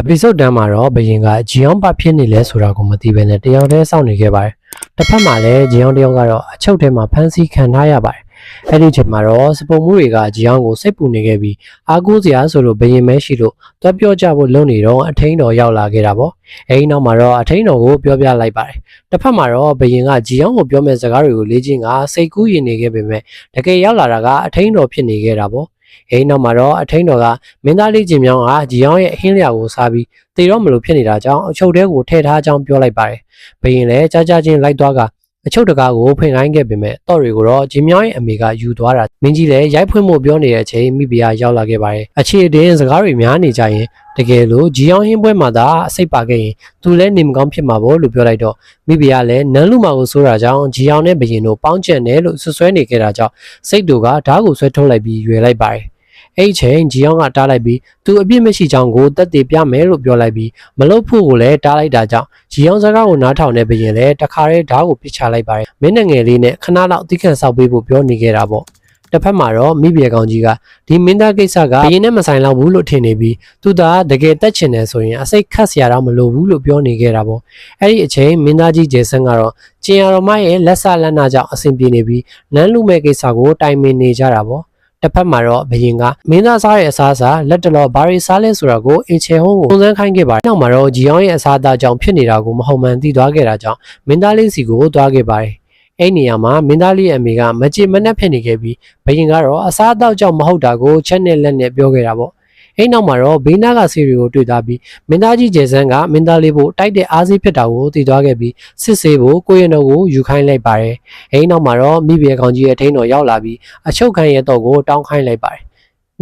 episode တန်းမှာတော့ဘယင်ကဂျီအောင်ဘာဖြစ်နေလဲဆိုတာကိုမသိဘဲနဲ့တယောက်တည်းစောင့်နေခဲ့ပါတယ်။တစ်ဖက်မှာလည်းဂျီအောင်တယောက်ကတော့အချုပ်ထဲမှာဖမ်းဆီးခံထားရပါတယ်။အဲ့ဒီချိန်မှာတော့စပုံမှုတွေကဂျီအောင်ကိုစိတ်ပူနေခဲ့ပြီးအားကိုးစရာဆိုလို့ဘယင်မဲရှိလို့တွက်ပြောကြဖို့လုပ်နေတော့အထင်းတော်ရောက်လာခဲ့တာပေါ့။အဲဒီနောက်မှာတော့အထင်းတော်ကိုပြောပြလိုက်ပါတယ်။တစ်ဖက်မှာတော့ဘယင်ကဂျီအောင်ကိုပြောမဲ့စကားတွေကိုလေ့ကျင့်ကစိတ်ကူးရင်နေခဲ့ပေမဲ့တကယ်ရောက်လာတာကအထင်းတော်ဖြစ်နေခဲ့တာပေါ့။ အဲဒီနောက်မှာတော့အထင်းတော်ကမင်းသားလေးကျင်မြောင်းကဂျီအောင်ရဲ့အဟင်းလျာကိုစားပြီးတည်တော့မလို့ဖြစ်နေတာကြောင့်အချုပ်တဲကိုထည့်ထားကြောင်းပြောလိုက်ပါတယ်။ဘယင်လည်းကြားကြားချင်းလိုက်သွားက အချုပ်တကားကိုဖွင့်ခိုင်းခဲ့ပေမဲ့တော့တွေကိုတော့ဂျင်မြောင်းရဲ့အမေကယူသွားတာမင်းကြီးလည်းရိုက်ဖွင့်ဖို့ပြောနေတဲ့အချိန်မိဖုရားရောက်လာခဲ့ပါတယ်။အခြေအတင်းစကားတွေများနေကြရင်တကယ်လို့ဂျီအောင်ဟင်းပွဲမှာသာအစိတ်ပါခဲ့ရင်သူလည်းနေမကောင်းဖြစ်မှာပေါ့လို့ပြောလိုက်တော့မိဖုရားလည်းနန်းလူမာကိုဆိုးတာကြောင့်ဂျီအောင်နဲ့ဘယင်တို့ပေါင်းကျန်တယ်လို့ဆွဆွဲနေခဲ့တာကြောင့်စိတ်တူကဓာတ်ကိုဆွဲထုတ်လိုက်ပြီးရွယ်လိုက်ပါတယ်။ အဲ့ဒီချိန်ဂျီအောင်ကတားလိုက်ပြီးသူအပြစ်မရှိကြောင်းကိုတက်တည်ပြမယ်လို့ပြောလိုက်ပြီးမလုပ်ဖို့ကိုလည်းတားလိုက်တာကြောင့်ဂျီအောင်စကားကိုနားထောင်နေဘရင်လည်းတခါတည်းဓာတ်ကိုပစ်ချလိုက်ပါတယ်မင်းငယ်လေးနဲ့ခဏလောက်တိခန့်ဆောက်ပေးဖို့ပြောနေခဲ့တာပေါ့တစ်ဖက်မှာတော့မိပြေကောင်ကြီးကဒီမင်းသားကိစ္စကဘရင်နဲ့မဆိုင်တော့ဘူးလို့ထင်နေပြီးသူသာတကယ်တက်ချင်တယ်ဆိုရင်အစိတ်ခတ်စရာတော့မလိုဘူးလို့ပြောနေခဲ့တာပေါ့အဲ့ဒီအချိန်မင်းသားကြီးဂျေဆန်ကတော့ကျင်ရတော်မရဲ့လက်ဆလက်နာကြောင့်အဆင်ပြေနေပြီးနန်းလူမဲ့ကိစ္စကိုတိုင်ပင်နေကြတာပေါ့ တစ်ဖက်မှာတော့ဘယင်ကမင်းသားစားရဲ့အစားအစာလက်တလောဘာရီစားလဲဆိုတာကိုအင်ချေဟုံးကိုပုံစံခိုင်းခဲ့ပါတယ်။နောက်မှာတော့ဂျီအောင်ရဲ့အစားအသောက်ကြောင့်ဖြစ်နေတာကိုမဟုတ်မှန်သိသွားခဲ့တာကြောင့်မင်းသားလေးစီကိုသွားခဲ့ပါတယ်။အဲ့နေရာမှာမင်းသားလေးရဲ့အမေကမကြည်မနှက်ဖြစ်နေခဲ့ပြီးဘယင်ကတော့အစားအသောက်ကြောင့်မဟုတ်တာကိုချက်နဲ့လက်နဲ့ပြောခဲ့တာပေါ့။ အဲ့နောက်မှာတော့ဘေးနားကစီရီကိုတွေ့သွားပြီးမင်းသားကြီးဂျေဆန်ကမင်းသားလေးဖို့တိုက်တဲ့အားစီးဖြစ်တာကိုသိသွားခဲ့ပြီးစစ်ဆေးဖို့ကိုရင်တော်ကိုယူခိုင်းလိုက်ပါတယ်။အဲ့နောက်မှာတော့မိဘကောင်ကြီးရဲ့ထိန်းတော်ရောက်လာပြီးအချုပ်ခံရဲ့တော့ကိုတောင်းခိုင်းလိုက်ပါတယ်။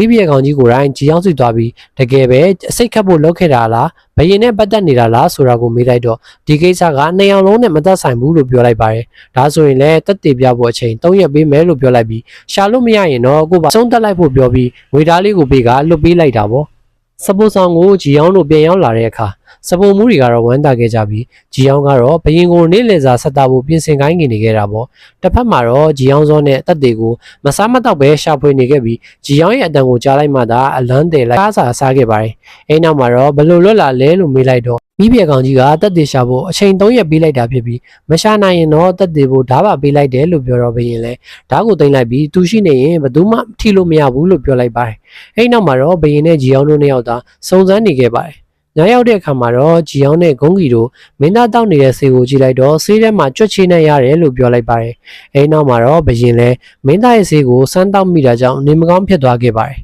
မိဘကောင်ကြီးကိုယ်တိုင်ကြီးအောင်စီသွားပြီးတကယ်ပဲအစိတ်ခတ်ဖို့လုပ်ခဲ့တာလားဘယင်နဲ့ပတ်သက်နေတာလားဆိုတာကိုမေးလိုက်တော့ဒီကိစ္စကနှစ်ယောက်လုံးနဲ့မသက်ဆိုင်ဘူးလို့ပြောလိုက်ပါတယ်။ဒါဆိုရင်လည်းတက်တည်ပြဖို့အချိန်၃ရက်ပေးမယ်လို့ပြောလိုက်ပြီးရှာလို့မရရင်တော့ကိုပါဆုံးတက်လိုက်ဖို့ပြောပြီးငွေသားလေးကိုပေးကလွတ်ပေးလိုက်တာပေါ့။စပိုဆောင်ကိုဂျီအောင်တို့ပြန်ရောက်လာတဲ့အခါ စပုံမှုတွေကတော့ဝမ်းသာခဲ့ကြပြီးဂျီအောင်ကတော့ဘရင်ကိုနေ့လည်စာဆက်တာဖို့ပြင်ဆင်ခိုင်းနေခဲ့တာပေါ့တစ်ဖက်မှာတော့ဂျီအောင်စောနဲ့တက်တေကိုမစားမတော့ပဲရှာဖွေနေခဲ့ပြီးဂျီအောင်ရဲ့အတန်ကိုကြားလိုက်မှသာအလန်းတယ်လိုက်ကားစာစားခဲ့ပါတယ်အဲနောက်မှာတော့ဘလို့လွတ်လာလဲလို့မေးလိုက်တော့မိပြေကောင်ကြီးကတက်တေရှာဖို့အချိန်၃ရက်ပေးလိုက်တာဖြစ်ပြီးမရှာနိုင်ရင်တော့တက်တေဖို့ဓာတ်ပါပေးလိုက်တယ်လို့ပြောတော့ဘရင်လဲဓာတ်ကိုတင်လိုက်ပြီးသူရှိနေရင်ဘယ်သူမှထိလို့မရဘူးလို့ပြောလိုက်ပါတယ်အဲနောက်မှာတော့ဘရင်နဲ့ဂျီအောင်တို့နှစ်ယောက်သာစုံစမ်းနေခဲ့ပါတယ် ညရောက်တဲ့အခါမှာတော့ဂျီအောင်နဲ့ဂုံးဂီတို့မင်းသားတောက်နေတဲ့ဆေးကိုကြည့်လိုက်တော့ဆေးထဲမှာကြွက်ချေနဲ့ရတယ်လို့ပြောလိုက်ပါတယ်။အဲဒီနောက်မှာတော့ဘရင်လဲမင်းသားရဲ့ဆေးကိုစမ်းတောက်မိတာကြောင့်နေမကောင်းဖြစ်သွားခဲ့ပါတယ်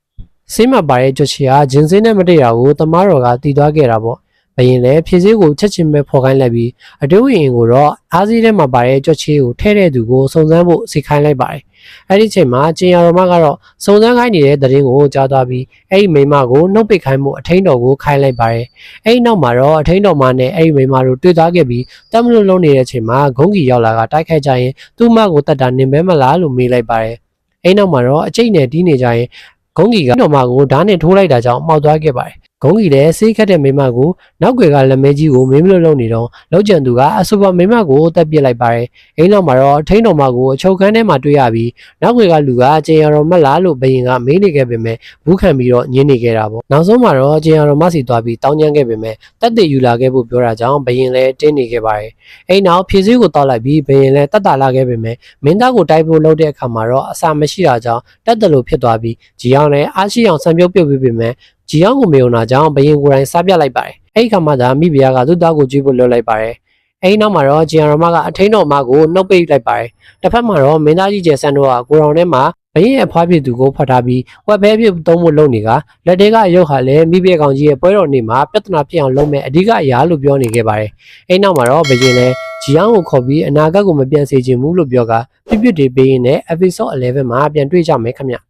။ဆေးမှာပါတဲ့ကြွက်ချေဟာဂျင်းစင်းနဲ့မတည့်တာကိုတမားတော်ကတီးသွားခဲ့တာပေါ့။ ဘရင်လဲဖြည့်ဆေးကိုချက်ချင်းပဲဖော်ခိုင်းလိုက်ပြီးအတူရင်ကိုတော့အားစီးထဲမှာပါတဲ့ကြွက်ချေကိုထဲတဲ့သူကိုစုံစမ်းဖို့စိတ်ခိုင်းလိုက်ပါတယ်။အဲ့ဒီချိန်မှာကျင်ရတော်မကတော့စုံစမ်းခိုင်းနေတဲ့သတင်းကိုကြားသွားပြီးအဲ့ဒီမိန်းမကိုနှုတ်ပိတ်ခိုင်းမှုအထိန်တော်ကိုခိုင်းလိုက်ပါတယ်။အဲ့ဒီနောက်မှာတော့အထိန်တော်မနဲ့အဲ့ဒီမိန်းမတို့တွေ့သွားခဲ့ပြီးတမ်မလို့လုံးနေတဲ့အချိန်မှာဂုံးကြီးရောက်လာကတိုက်ခိုက်ကြရင်သူ့မကိုတတ်တာနင်ပဲမလားလို့မေးလိုက်ပါတယ်။အဲ့နောက်မှာတော့အကျိတ်နဲ့တီးနေကြရင်ဂုံးကြီးကတော်မကိုဓာတ်နဲ့ထိုးလိုက်တာကြောင့်မှောက်သွားခဲ့ပါတယ်။ ဂုံးကြီးလည်းဆေးခတ်တဲ့မိန်းမကိုနောက်ွယ်ကလက်မဲကြီးကိုမင်းမလို့လုံးနေတော့လောက်ကျန်သူကအဆိုပါမိန်းမကိုတက်ပစ်လိုက်ပါတယ်။အဲ့နောက်မှာတော့ထိန်တော်မကိုအချုပ်ခန်းထဲမှာတွေ့ရပြီးနောက်ွယ်ကလူကကျင်ရတော်မက်လားလို့ဘယင်ကမေးနေခဲ့ပေမဲ့ဘူးခံပြီးတော့ညင်းနေခဲ့တာပေါ့နောက်ဆုံးမှာတော့ကျင်ရတော်မစီသွားပြီးတောင်းကျမ်းခဲ့ပေမဲ့တက်တည်ယူလာခဲ့ဖို့ပြောတာကြောင့်ဘယင်လည်းတင်းနေခဲ့ပါတယ်အဲ့နောက်ဖြည့်စည်းကိုတောက်လိုက်ပြီးဘယင်လည်းတက်တာလာခဲ့ပေမဲ့မင်းသားကိုတိုက်ဖို့လုပ်တဲ့အခါမှာတော့အစာမရှိတာကြောင့်တက်တယ်လို့ဖြစ်သွားပြီးဂျီအောင်လည်းအားရှိအောင်ဆံပြုတ်ပြုတ်ပြီးပေမဲ့ ဂျီအောင်ကိုမေုံနာကြောင့်ဘယင်ကိုယ်တိုင်စားပြလိုက်ပါတယ်အဲ့ဒီခါမှသာမိဖုရားကသူ့သားကိုကြွေးဖို့လုပ်လိုက်ပါတယ်အဲဒီနောက်မှာတော့ဂျီယန်ရမကအထိန်တော်မကိုနှုတ်ပိတ်လိုက်ပါတယ်။တစ်ဖက်မှာတော့မင်းသားကြီးကျယ်ဆန်တို့ကကိုရောင်ထဲမှာဘရင်ရဲ့အဖွားဖြစ်သူကိုဖတ်ထားပြီးဝက်ဘဲဖြစ်သုံးဖို့လုပ်နေကလက်တဲကအယုတ်ဟာလည်းမိပြေကောင်ကြီးရဲ့ပွဲတော်နေ့မှာပြဿနာဖြစ်အောင်လုပ်မဲ့အဓိကအရာလို့ပြောနေခဲ့ပါတယ်။အဲဒီနောက်မှာတော့ဘရင်လည်းဂျီယန်ကိုခေါ်ပြီးအနာဂတ်ကိုမပြတ်စေချင်ဘူးလို့ပြောကပြပြတွေပေးရင်းနဲ့ episode 11မှာပြန်တွေ့ကြမယ်ခင်ဗျ။